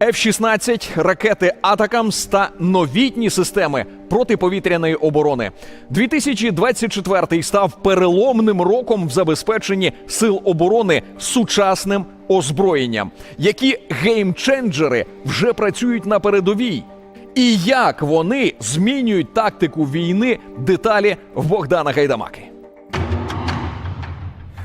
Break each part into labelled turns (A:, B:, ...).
A: F-16, ракети Атакамс та новітні системи протиповітряної оборони. 2024 став переломним роком в забезпеченні сил оборони сучасним озброєнням, які геймченджери вже працюють на передовій. І як вони змінюють тактику війни деталі в Богдана Гайдамаки.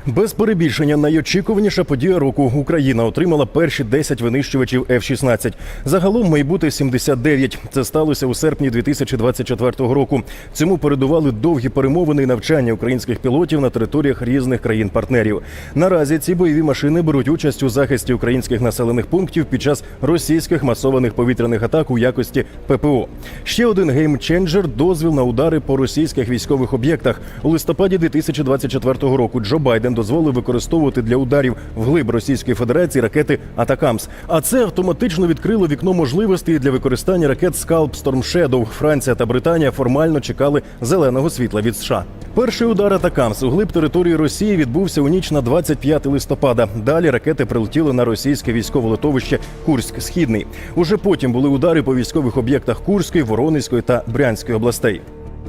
B: Без перебільшення найочікуваніша подія року Україна отримала перші 10 винищувачів F-16. Загалом має бути 79. Це сталося у серпні 2024 року. Цьому передували довгі перемовини і навчання українських пілотів на територіях різних країн-партнерів. Наразі ці бойові машини беруть участь у захисті українських населених пунктів під час російських масованих повітряних атак у якості ППО. Ще один геймченджер – дозвіл на удари по російських військових об'єктах. У листопаді 2024 року Джо Байден дозволив використовувати для ударів вглиб Російської Федерації ракети Атакамс. А це автоматично відкрило вікно можливостей для використання ракет Скалп Shadow. Франція та Британія формально чекали зеленого світла від США. Перший удар Атакамс у глиб території Росії відбувся у ніч на 25 листопада. Далі ракети прилетіли на російське військове литовище Курськ Східний. Уже потім були удари по військових об'єктах Курської, Воронезької та Брянської областей.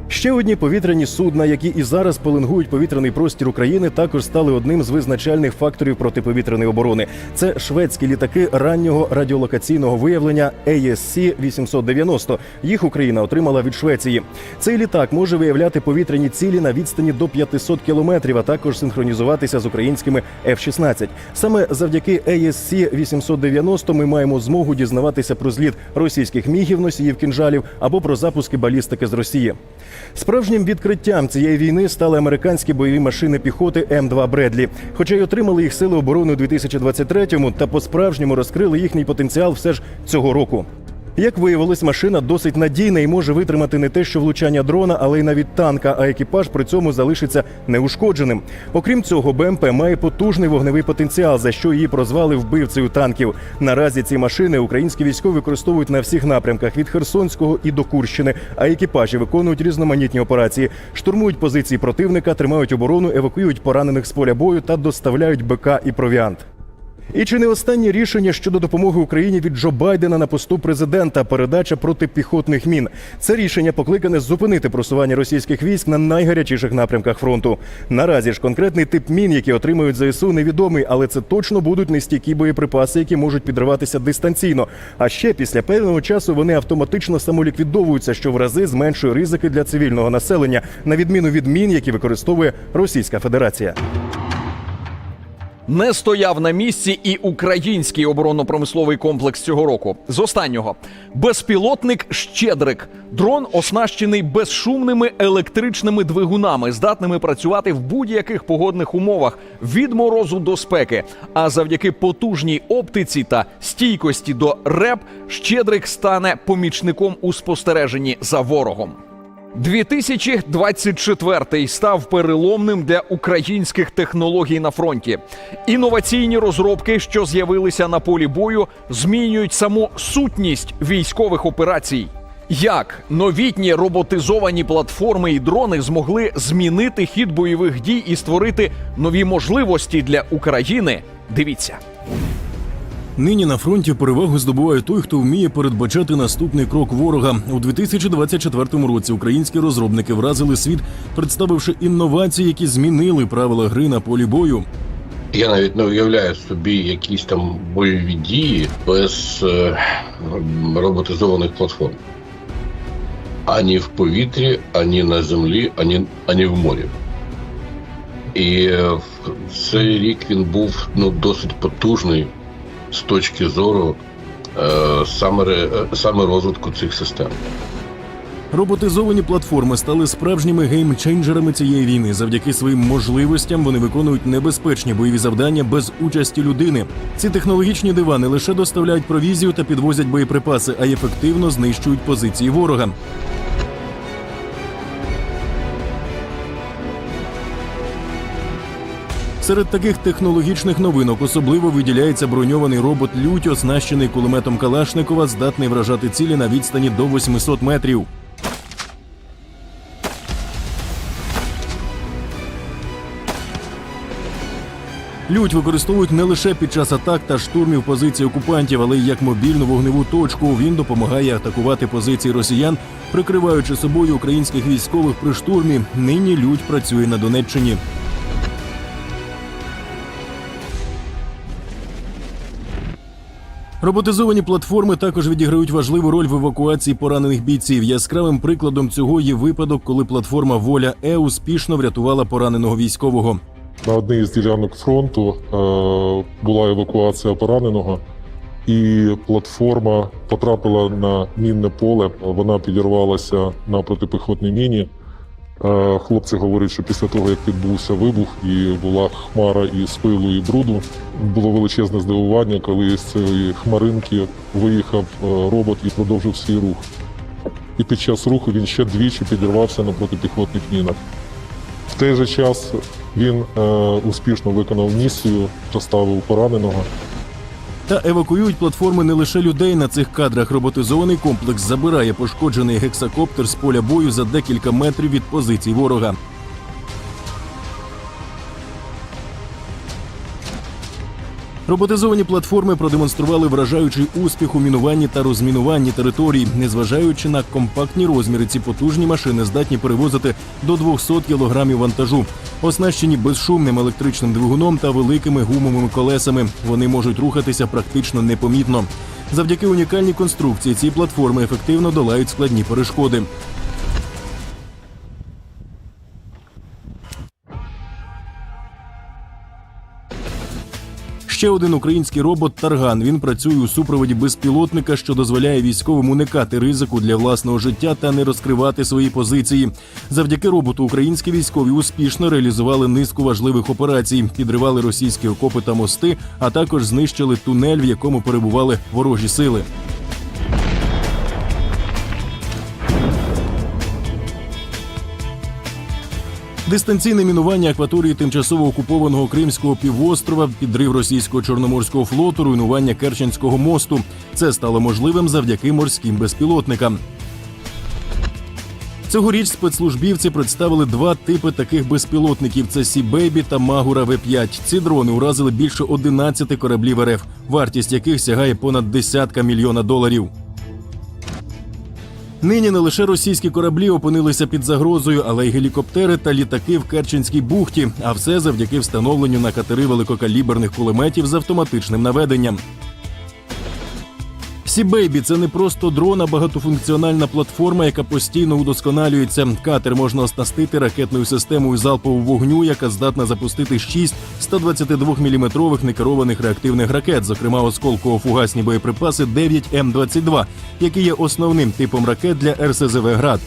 B: Ще одні повітряні судна, які і зараз пеленгують повітряний простір України, також стали одним з визначальних факторів протиповітряної оборони. Це шведські літаки раннього радіолокаційного виявлення ASC 890. Їх Україна отримала від Швеції. Цей літак може виявляти повітряні цілі на відстані до 500 кілометрів, а також синхронізуватися з українськими F-16. Саме завдяки ASC 890 ми маємо змогу дізнаватися про зліт російських мігів носіїв кінжалів або про запуски балістики з Росії. Справжнім відкриттям цієї війни стали американські бойові машини піхоти М2 Бредлі. Хоча й отримали їх сили оборони у 2023-му та по-справжньому розкрили їхній потенціал все ж цього року. Як виявилось, машина досить надійна і може витримати не те, що влучання дрона, але й навіть танка, а екіпаж при цьому залишиться неушкодженим. Окрім цього, БМП має потужний вогневий потенціал, за що її прозвали вбивцею танків. Наразі ці машини українські військові використовують на всіх напрямках від Херсонського і до Курщини, а екіпажі виконують різноманітні операції, штурмують позиції противника, тримають оборону, евакуюють поранених з поля бою та доставляють БК і провіант. І чи не останнє рішення щодо допомоги Україні від Джо Байдена на посту президента передача протипіхотних мін? Це рішення покликане зупинити просування російських військ на найгарячіших напрямках фронту. Наразі ж конкретний тип мін, які отримують ЗСУ, невідомий, але це точно будуть нестійкі боєприпаси, які можуть підриватися дистанційно. А ще після певного часу вони автоматично самоліквідовуються, що в рази зменшує ризики для цивільного населення, на відміну від мін, які використовує Російська Федерація.
A: Не стояв на місці і український оборонно-промисловий комплекс цього року. З останнього безпілотник Щедрик. Дрон оснащений безшумними електричними двигунами, здатними працювати в будь-яких погодних умовах від морозу до спеки. А завдяки потужній оптиці та стійкості до РЕП Щедрик стане помічником у спостереженні за ворогом. 2024 став переломним для українських технологій на фронті. Інноваційні розробки, що з'явилися на полі бою, змінюють саму сутність військових операцій. Як новітні роботизовані платформи і дрони змогли змінити хід бойових дій і створити нові можливості для України? Дивіться.
C: Нині на фронті перевагу здобуває той, хто вміє передбачати наступний крок ворога. У 2024 році українські розробники вразили світ, представивши інновації, які змінили правила гри на полі бою.
D: Я навіть не уявляю собі якісь там бойові дії без е, роботизованих платформ. Ані в повітрі, ані на землі, ані, ані в морі. І е, цей рік він був ну, досить потужний з точки зору е, саме, е, саме розвитку цих систем.
C: Роботизовані платформи стали справжніми геймченджерами цієї війни. Завдяки своїм можливостям вони виконують небезпечні бойові завдання без участі людини. Ці технологічні дива не лише доставляють провізію та підвозять боєприпаси, а й ефективно знищують позиції ворога. Серед таких технологічних новинок особливо виділяється броньований робот Лють, оснащений кулеметом Калашникова, здатний вражати цілі на відстані до 800 метрів.
B: Лють використовують не лише під час атак та штурмів позицій окупантів, але й як мобільну вогневу точку. Він допомагає атакувати позиції росіян, прикриваючи собою українських військових при штурмі. Нині лють працює на Донеччині. Роботизовані платформи також відіграють важливу роль в евакуації поранених бійців. Яскравим прикладом цього є випадок, коли платформа Воля Е успішно врятувала пораненого військового.
E: На одній з ділянок фронту е, була евакуація пораненого, і платформа потрапила на мінне поле. Вона підірвалася на протипіхотній міні. Хлопці говорять, що після того, як відбувся вибух і була хмара із пилу і бруду, було величезне здивування, коли з цієї хмаринки виїхав е, робот і продовжив свій рух. І під час руху він ще двічі підірвався на протипіхотних мінах. В той же час він е, успішно виконав місію, доставив пораненого.
B: Та евакуюють платформи не лише людей. На цих кадрах роботизований комплекс забирає пошкоджений гексакоптер з поля бою за декілька метрів від позицій ворога. Роботизовані платформи продемонстрували вражаючий успіх у мінуванні та розмінуванні територій. Незважаючи на компактні розміри, ці потужні машини здатні перевозити до 200 кілограмів вантажу. Оснащені безшумним електричним двигуном та великими гумовими колесами. Вони можуть рухатися практично непомітно. Завдяки унікальній конструкції ці платформи ефективно долають складні перешкоди. Ще один український робот Тарган. Він працює у супроводі безпілотника, що дозволяє військовим уникати ризику для власного життя та не розкривати свої позиції. Завдяки роботу українські військові успішно реалізували низку важливих операцій, підривали російські окопи та мости, а також знищили тунель, в якому перебували ворожі сили. Дистанційне мінування акваторії тимчасово окупованого Кримського півострова, підрив російського чорноморського флоту, руйнування Керченського мосту. Це стало можливим завдяки морським безпілотникам. Цьогоріч спецслужбівці представили два типи таких безпілотників: це Сі-Бейбі та Магура В-5. Ці дрони уразили більше 11 кораблів РФ, вартість яких сягає понад десятка мільйона доларів. Нині не лише російські кораблі опинилися під загрозою, але й гелікоптери та літаки в Керченській бухті. А все завдяки встановленню на катери великокаліберних кулеметів з автоматичним наведенням. Сі-Бейбі – це не просто дрон, а багатофункціональна платформа, яка постійно удосконалюється. Катер можна оснастити ракетною системою залпового вогню, яка здатна запустити 6 122-мм некерованих реактивних ракет, зокрема осколково-фугасні боєприпаси 9 М22, які є основним типом ракет для РСЗВ «Град».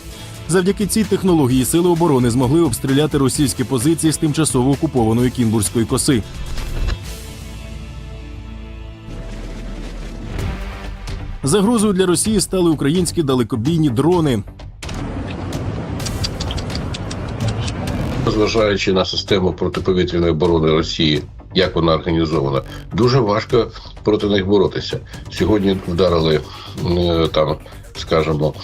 B: Завдяки цій технології сили оборони змогли обстріляти російські позиції з тимчасово окупованої Кінбурзької коси. Загрозою для Росії стали українські далекобійні дрони.
D: Зважаючи на систему протиповітряної оборони Росії, як вона організована, дуже важко проти них боротися. Сьогодні вдарили е, там, скажімо,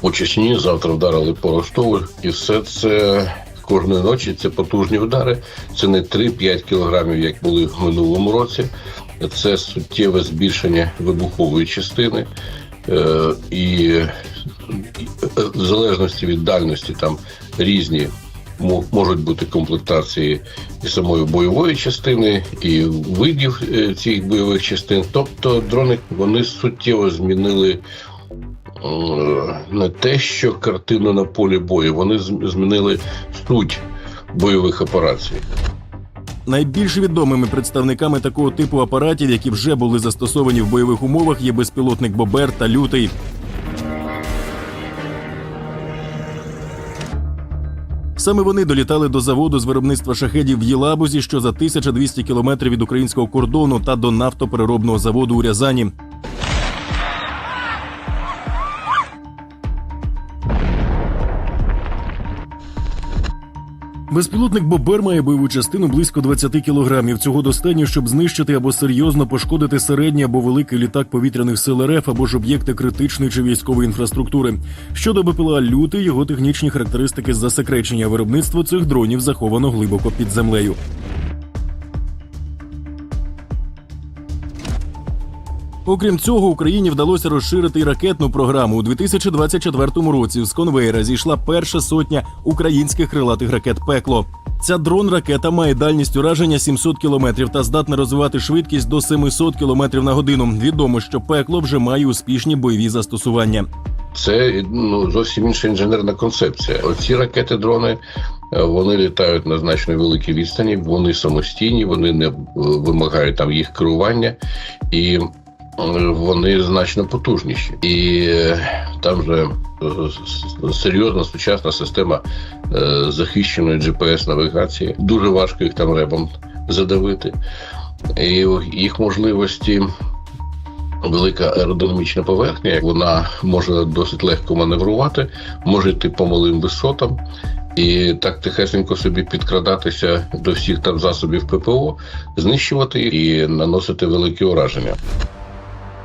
D: по Чечні, завтра вдарили по Ростову, і все це кожної ночі це потужні удари. Це не 3-5 кілограмів, як були в минулому році. Це суттєве збільшення вибухової частини. Е, і е, в залежності від дальності там різні можуть бути комплектації і самої бойової частини, і видів е, цих бойових частин. Тобто дрони вони суттєво змінили не те, що картину на полі бою, вони змінили суть бойових операцій.
B: Найбільш відомими представниками такого типу апаратів, які вже були застосовані в бойових умовах, є безпілотник Бобер та Лютий. Саме вони долітали до заводу з виробництва шахедів в Єлабузі, що за 1200 кілометрів від українського кордону, та до нафтопереробного заводу у Рязані. Безпілотник Бобер має бойову частину близько 20 кілограмів. Цього достатньо, щоб знищити або серйозно пошкодити середній або великий літак повітряних сил РФ або ж об'єкти критичної чи військової інфраструктури. Щодо БПЛА люти, його технічні характеристики засекречення виробництво цих дронів заховано глибоко під землею. Окрім цього, Україні вдалося розширити й ракетну програму. У 2024 році з конвейера зійшла перша сотня українських крилатих ракет Пекло. Ця дрон-ракета має дальність ураження 700 кілометрів та здатна розвивати швидкість до 700 кілометрів на годину. Відомо, що пекло вже має успішні бойові застосування.
D: Це ну зовсім інша інженерна концепція. Оці ракети, дрони е, вони літають на значно великій відстані, вони самостійні, вони не е, вимагають там їх керування і вони значно потужніші. І е, там же е, серйозна сучасна система е, захищеної GPS навігації. Дуже важко їх там ребом задавити. І їх можливості велика аеродинамічна поверхня, вона може досить легко маневрувати, може йти по малим висотам. І так тихесенько собі підкрадатися до всіх там засобів ППО, знищувати їх і наносити великі ураження.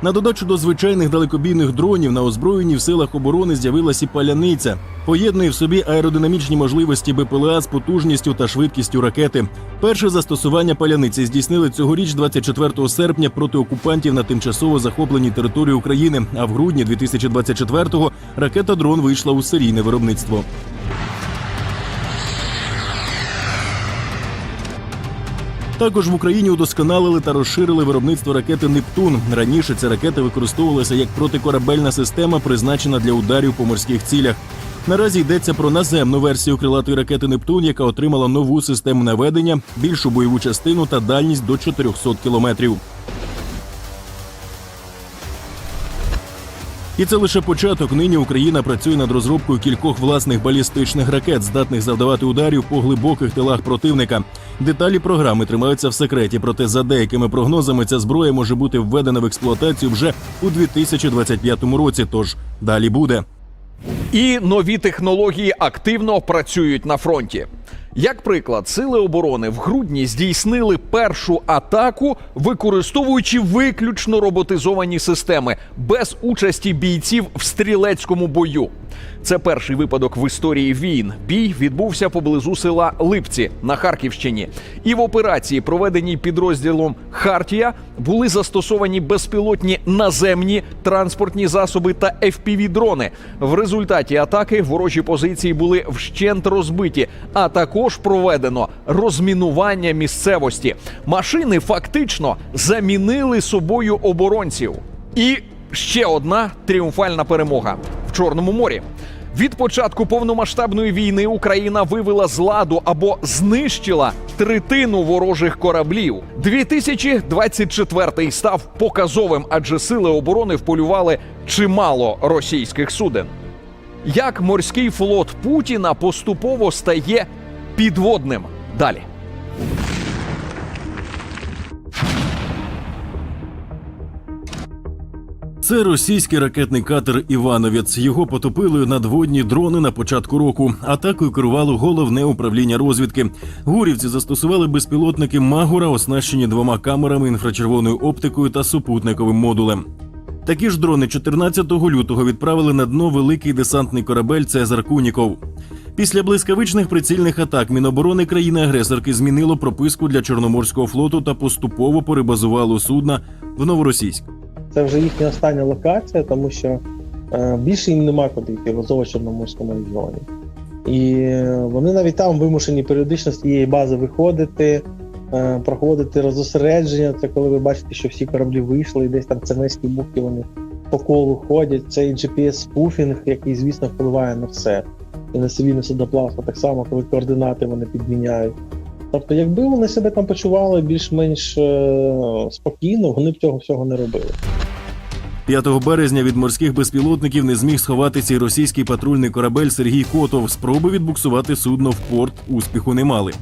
B: На додачу до звичайних далекобійних дронів на озброєнні в силах оборони з'явилась і паляниця. Поєднує в собі аеродинамічні можливості БПЛА з потужністю та швидкістю ракети. Перше застосування паляниці здійснили цьогоріч, 24 серпня, проти окупантів на тимчасово захопленій території України. А в грудні 2024-го ракета дрон вийшла у серійне виробництво. Також в Україні удосконалили та розширили виробництво ракети Нептун. Раніше ця ракета використовувалася як протикорабельна система, призначена для ударів по морських цілях. Наразі йдеться про наземну версію крилатої ракети Нептун, яка отримала нову систему наведення, більшу бойову частину та дальність до 400 кілометрів. І це лише початок. Нині Україна працює над розробкою кількох власних балістичних ракет, здатних завдавати ударів по глибоких тилах противника. Деталі програми тримаються в секреті, проте за деякими прогнозами ця зброя може бути введена в експлуатацію вже у 2025 році. Тож далі буде.
A: І нові технології активно працюють на фронті. Як приклад, сили оборони в грудні здійснили першу атаку, використовуючи виключно роботизовані системи без участі бійців в стрілецькому бою. Це перший випадок в історії війн. Бій відбувся поблизу села Липці на Харківщині. І в операції, проведеній підрозділом Хартія, були застосовані безпілотні наземні транспортні засоби та fpv дрони. В результаті атаки ворожі позиції були вщент розбиті, а також проведено розмінування місцевості. Машини фактично замінили собою оборонців. І ще одна тріумфальна перемога в Чорному морі. Від початку повномасштабної війни Україна вивела з ладу або знищила третину ворожих кораблів. 2024 став показовим, адже сили оборони вполювали чимало російських суден. Як морський флот Путіна поступово стає підводним далі.
B: Це російський ракетний катер Івановець. Його потопили надводні дрони на початку року. Атакою керувало головне управління розвідки. Гурівці застосували безпілотники Магура, оснащені двома камерами, інфрачервоною оптикою та супутниковим модулем. Такі ж дрони 14 лютого відправили на дно великий десантний корабель Цезар Куніков. Після блискавичних прицільних атак Міноборони країни-агресорки змінило прописку для Чорноморського флоту та поступово перебазувало судна в Новоросійськ.
F: Це вже їхня остання локація, тому що е, більше їм нема куди йти в Азово-Чорноморському регіоні. І вони навіть там вимушені періодично з тієї бази виходити, е, проходити розосередження. Це коли ви бачите, що всі кораблі вийшли, і десь там Цернецькі бухти вони по колу ходять. Це і GPS-спуфінг, який, звісно, впливає на все. І на цивільне судоплавство так само, коли координати вони підміняють. Тобто, якби вони себе там почували більш-менш е, спокійно, вони б цього всього не робили.
B: 5 березня від морських безпілотників не зміг сховатися і російський патрульний корабель Сергій Котов. Спроби відбуксувати судно в порт успіху не мали.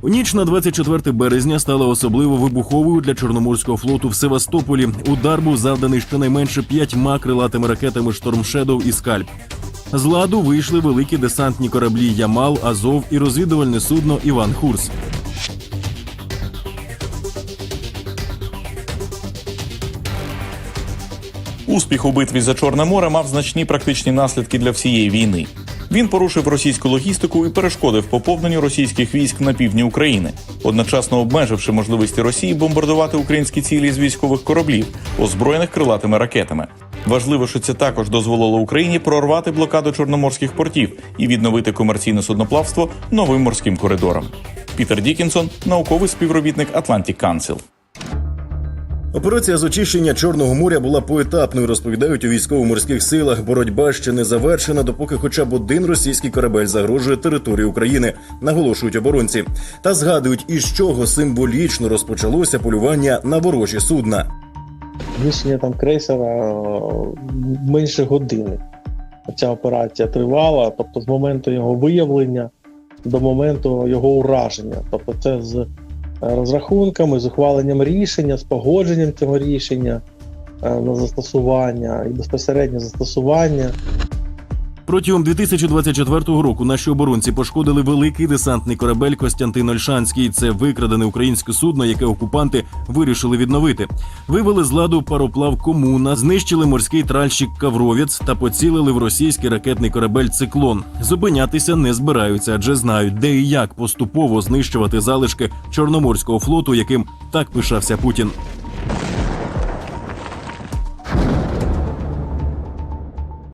B: У ніч на 24 березня стала особливо вибуховою для Чорноморського флоту в Севастополі. Удар був завданий щонайменше п'ятьма крилатими ракетами Шторм Шедов і Скальп. З ладу вийшли великі десантні кораблі Ямал, Азов і розвідувальне судно Іван Хурс.
G: Успіх у битві за Чорне море мав значні практичні наслідки для всієї війни. Він порушив російську логістику і перешкодив поповненню російських військ на півдні України, одночасно обмеживши можливості Росії бомбардувати українські цілі з військових кораблів, озброєних крилатими ракетами. Важливо, що це також дозволило Україні прорвати блокаду чорноморських портів і відновити комерційне судноплавство новим морським коридором. Пітер Дікінсон, науковий співробітник Atlantic Council.
H: Операція з очищення Чорного моря була поетапною, розповідають у військово-морських силах. Боротьба ще не завершена, допоки хоча б один російський корабель загрожує території України, наголошують оборонці. Та згадують, із чого символічно розпочалося полювання на ворожі судна.
F: Знищення там крейсера е, менше години. Ця операція тривала, тобто з моменту його виявлення до моменту його ураження. Тобто, це з розрахунками, з ухваленням рішення, з погодженням цього рішення е, на застосування і безпосереднє застосування.
B: Протягом 2024 року наші оборонці пошкодили великий десантний корабель Костянтин Ольшанський. Це викрадене українське судно, яке окупанти вирішили відновити. Вивели з ладу пароплав Комуна, знищили морський тральщик Кавровець та поцілили в російський ракетний корабель Циклон. Зупинятися не збираються, адже знають, де і як поступово знищувати залишки чорноморського флоту, яким так пишався Путін.